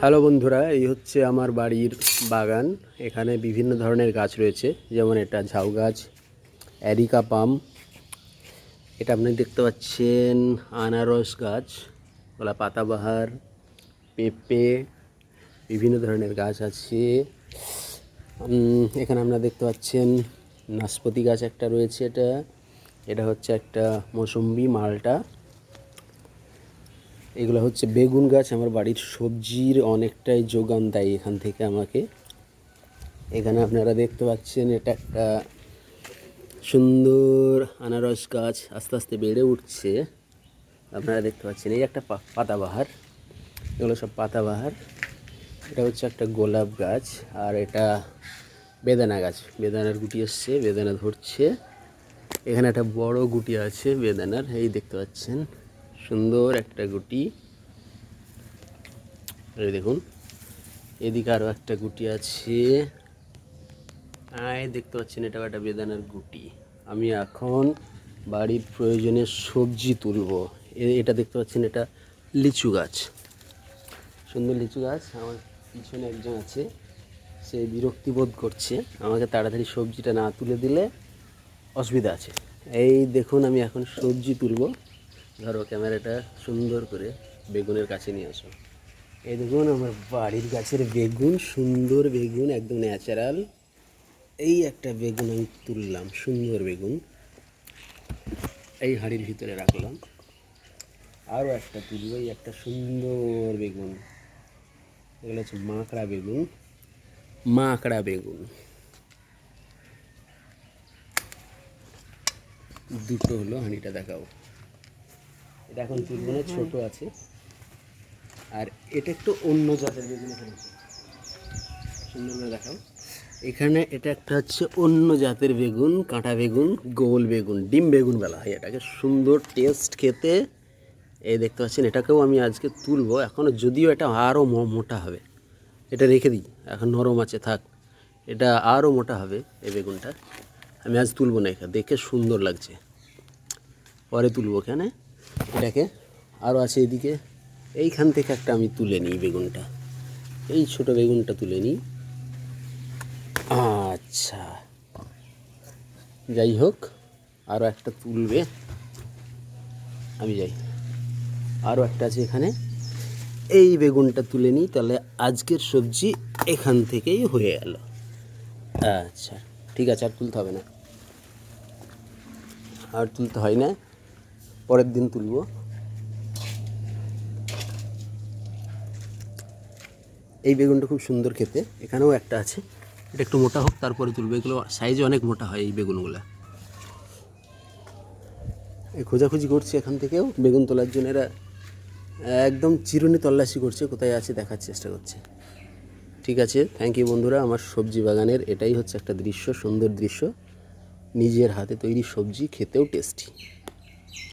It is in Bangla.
হ্যালো বন্ধুরা, এই হচ্ছে আমার বাড়ির বাগান। এখানে বিভিন্ন ধরনের গাছ রয়েছে, যেমন এটা ঝাউ গাছ, অ্যারিকা পাম, এটা আপনি দেখতে পাচ্ছেন আনারস গাছ বলা পাতাবাহার, পেঁপে, বিভিন্ন ধরনের গাছ আছে। এখানে আপনারা দেখতে পাচ্ছেন নাশপাতি গাছ একটা রয়েছে এটা। এটা হচ্ছে একটা মৌসুম্বি মালটা। এগুলো হচ্ছে বেগুন গাছ, আমার বাড়ির সবজির অনেকটাই যোগান দেয় এখান থেকে আমাকে। এখানে আপনারা দেখতে পাচ্ছেন এটা একটা সুন্দর আনারস গাছ, আস্তে আস্তে বেড়ে উঠছে। আপনারা দেখতে পাচ্ছেন, এই একটা পাতাবাহার, এগুলো সব পাতাবাহার। এটা হচ্ছে একটা গোলাপ গাছ, আর এটা বেদানা গাছ। বেদানার গুটি এসছে, বেদানা ধরছে। এখানে একটা বড় গুটি আছে বেদানার, এই দেখতে পাচ্ছেন। সুন্দর একটা গুটি। এই দেখুন, এদিকে আরও একটা গুটি আছে। আয়, দেখতে পাচ্ছেন এটা একটা বেদানার গুটি। আমি এখন বাড়ির প্রয়োজনে সবজি তুলব। এটা দেখতে পাচ্ছেন এটা লিচু গাছ। সুন্দর লিচু গাছ, আমার পিছনে একজন আছে, সে বিরক্তি বোধ করছে। আমাকে তাড়াতাড়ি সবজিটা না তুলে দিলে অসুবিধা আছে। এই দেখুন, আমি এখন সবজি তুলব। ধরো ক্যামেরাটা সুন্দর করে বেগুনের কাছে নিয়ে আসো। এই দেখুন, আমার বাড়ির গাছের বেগুন, সুন্দর বেগুন, একদম ন্যাচারাল এই একটা বেগুন আমি তুললাম, সুন্দর বেগুন। এই হাঁড়ির ভিতরে রাখলাম। আরও একটা তুলব, এই একটা সুন্দর বেগুন। এগুলো হচ্ছে মাকড়া বেগুন মাকড়া বেগুন। দুটো হলো হাঁড়িটা দেখাও। এটা এখন তুলব না ছোট আছে। আর এটা একটু অন্য জাতের বেগুন এখানে সুন্দর করে দেখাও। এখানে এটা একটা হচ্ছে অন্য জাতের বেগুন কাঁটা বেগুন গোল বেগুন ডিম বেগুন বলা হয় এটাকে। সুন্দর টেস্ট খেতে। এই দেখতে পাচ্ছেন এটাকেও আমি আজকে তুলবো। এখনও যদিও এটা আরও মোটা হবে। এটা রেখে দিই। এখন নরম আছে থাক। এটা আরও মোটা হবে এই বেগুনটা। আমি আজ তুলবো না এখানে। দেখে সুন্দর লাগছে। পরে তুলবো কেন এটাকে আরও আছে এদিকে। এইখান থেকে একটা আমি তুলে নিই বেগুনটা। এই ছোট বেগুনটা তুলে নিই। আচ্ছা। যাই হোক আরও একটা তুলবে। আমি যাই। আরও একটা আছে এখানে। এই বেগুনটা তুলে নিই, তাহলে আজকের সবজি এখান থেকেই হয়ে গেল। আচ্ছা ঠিক আছে, আর তুলতে হবে না। আর তুলতে হয় না। পরের দিন তুলবো। এই বেগুনটা খুব সুন্দর খেতে, এখানেও একটা আছে। এটা একটু মোটা হোক, তারপরে তুলবো। এগুলো সাইজে অনেক মোটা হয় এই বেগুনগুলো। এই খোঁজাখুঁজি করছে এখান থেকেও। বেগুন তোলার জন্য এরা একদম চিরুনি তল্লাশি করছে, কোথায় আছে দেখার চেষ্টা করছে। ঠিক আছে থ্যাংক ইউ বন্ধুরা, আমার সবজি বাগানের এটাই হচ্ছে একটা দৃশ্য, সুন্দর দৃশ্য। নিজের হাতে তৈরি সবজি, খেতেও টেস্টি